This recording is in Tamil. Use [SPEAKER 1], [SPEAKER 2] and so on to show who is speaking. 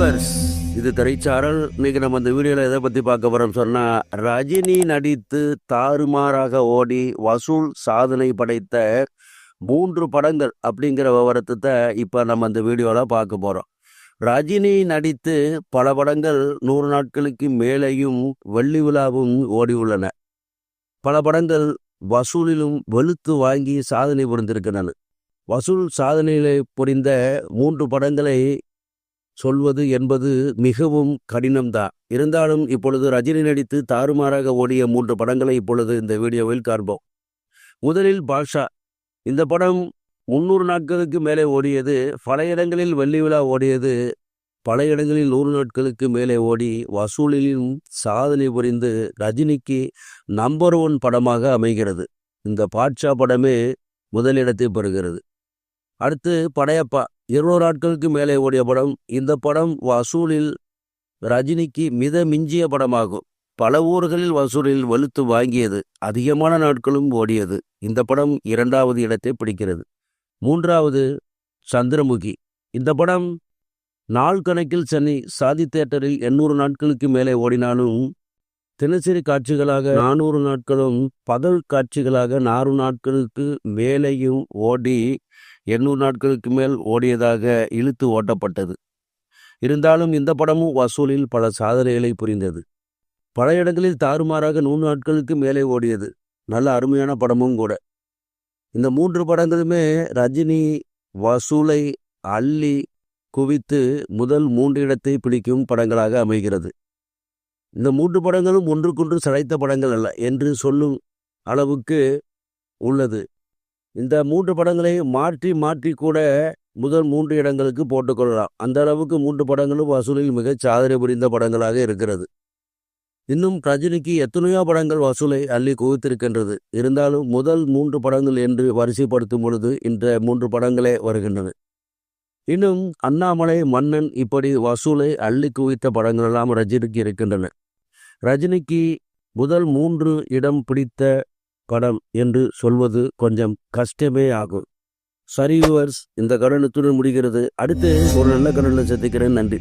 [SPEAKER 1] இது திரைச்சாரல். இன்னைக்கு நம்ம இந்த வீடியோவில் எதை பற்றி பார்க்க போகிறோம் சொன்னால் ரஜினி நடித்து தாறுமாறாக ஓடி வசூல் சாதனை படைத்த மூன்று படங்கள் அப்படிங்கிற விவரத்தை இப்போ நம்ம இந்த வீடியோவில் பார்க்க போகிறோம் ரஜினி நடித்து பல படங்கள் நூறு நாட்களுக்கு மேலேயும் வெள்ளி விழாவும் ஓடி உள்ளன. பல படங்கள் வசூலிலும் வெளுத்து வாங்கி சாதனை புரிந்திருக்கின்றன. வசூல் சாதனைகளை புரிந்த மூன்று படங்களை சொல்வது என்பது மிகவும் கடினம்தான். இருந்தாலும் இப்பொழுது ரஜினி நடித்து தாறுமாறாக ஓடிய மூன்று படங்களை இப்பொழுது இந்த வீடியோவில் காண்போம். முதலில் பாஷா. இந்த படம் முன்னூறு நாட்களுக்கு மேலே ஓடியது பல இடங்களில் வெள்ளி விழா ஓடியது பல இடங்களில் நூறு நாட்களுக்கு மேலே ஓடி வசூலிலும் சாதனை புரிந்து ரஜினிக்கு நம்பர் ஒன் படமாக அமைகிறது. இந்த பாட்ஷா படமே முதலிடத்தை பெறுகிறது. அடுத்து படையப்பா. இருநூறு நாட்களுக்கு மேலே ஓடிய படம் இந்த படம் வசூலில் ரஜினிக்கு மித மிஞ்சிய படமாகும். பல ஊர்களில் வசூலில் வலுத்து வாங்கியது அதிகமான நாட்களும் ஓடியது. இந்த படம் இரண்டாவது இடத்தை பிடிக்கிறது. மூன்றாவது சந்திரமுகி. இந்த படம் நாள் கணக்கில் சென்னை சாதி தேட்டரில் எண்ணூறு நாட்களுக்கு மேலே ஓடினாலும் தினசரி காட்சிகளாக நானூறு நாட்களும் பகல் காட்சிகளாக நாறு நாட்களுக்கு மேலேயும் ஓடி எண்ணூறு நாட்களுக்கு மேல் ஓடியதாக இழுத்து ஓட்டப்பட்டது. இருந்தாலும் இந்த படமும் வசூலில் பல சாதனைகளை புரிந்தது. பல இடங்களில் தாறுமாறாக நூறு நாட்களுக்கு மேலே ஓடியது. நல்ல அருமையான படமும் கூட. இந்த மூன்று படங்களுமே ரஜினி வசூலை அள்ளி குவித்து முதல் மூன்று இடத்தை பிடிக்கும் படங்களாக அமைகிறது. இந்த மூன்று படங்களும் ஒன்றுக்கொன்று சளைத்த படங்கள் அல்ல என்று சொல்லும் அளவுக்கு உள்ளது. இந்த மூன்று படங்களை மாற்றி மாற்றி கூட முதல் மூன்று இடங்களுக்கு போட்டுக்கொள்ளலாம் அந்த அளவுக்கு மூன்று படங்களும் வசூலில் மிகச் சாதனை புரிந்த படங்களாக இருக்கிறது. இன்னும் ரஜினிக்கு எத்தனையோ படங்கள் வசூலை அள்ளி குவித்திருக்கின்றது. இருந்தாலும் முதல் மூன்று படங்கள் என்று வரிசைப்படுத்தும் பொழுது இந்த மூன்று படங்களே வருகின்றன. இன்னும் அண்ணாமலை மன்னன் இப்படி வசூலை அள்ளி குவித்த படங்களெல்லாம் ரஜினிக்கு இருக்கின்றன. ரஜினிக்கு முதல் மூன்று இடம் பிடித்த படம் என்று சொல்வது கொஞ்சம் கஷ்டமே ஆகும். சரி யூவர்ஸ் இந்த கடனத்துடன் முடிகிறது. அடுத்து ஒரு நல்ல கடனில் சந்திக்கிறேன். நன்றி.